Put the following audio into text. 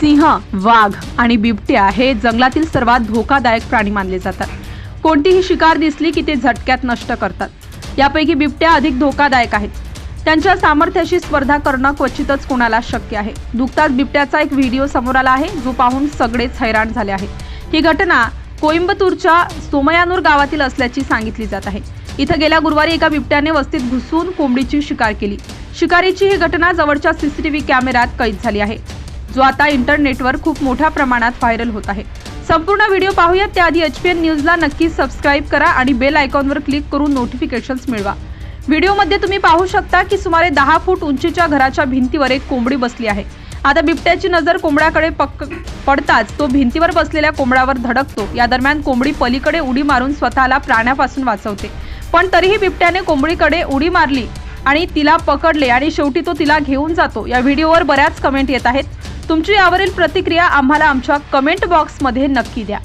सिंह वाघ आणि बिबट्या हे जंगलातील सर्वात धोकादायक प्राणी मानले जातात. कोणतीही शिकार दिसली की ते झटक्यात नष्ट करतात. यापैकी बिबट्या अधिक धोकादायक आहेत. त्यांच्या सामर्थ्याशी स्पर्धा करणं क्वचितच कोणाला शक्य आहे. नुकताच बिबट्याचा एक व्हिडिओ समोर आला आहे जो पाहून सगळेच हैराण झाले आहेत. ही घटना कोइंबतूरच्या सोमयानूर गावातील असल्याची सांगितली जात आहे. इथं गेल्या गुरुवारी एका बिबट्याने वस्तीत घुसून कोंबडीची शिकार केली. शिकारीची ही घटना जवळच्या सीसीटीव्ही कॅमेऱ्यात कैद झाली आहे. जो आता इंटरनेटवर खूप मोठ्या प्रमाणात व्हायरल होत आहे. संपूर्ण व्हिडिओ पाहूयात. त्याआधी एच पी एन न्यूजला नक्की सबस्क्राईब करा आणि बेल आयकॉनवर क्लिक करून नोटिफिकेशन्स मिळवा. व्हिडिओमध्ये तुम्ही पाहू शकता की सुमारे दहा फूट उंचीच्या घराच्या भिंतीवर एक कोंबडी बसली आहे. आता बिबट्याची नजर कोंबड्याकडे पक पडताच तो भिंतीवर बसलेल्या कोंबड्यावर धडकतो. या दरम्यान कोंबडी पलीकडे उडी मारून स्वतःला प्राण्यापासून वाचवते. पण तरीही बिबट्याने कोंबडीकडे उडी मारली आणि तिला पकडले आणि शेवटी तो तिला घेऊन जातो. या व्हिडिओवर बऱ्याच कमेंट येत आहेत. तुमची यावरील प्रतिक्रिया आम्हाला आमच्या कमेंट बॉक्समध्ये नक्की द्या.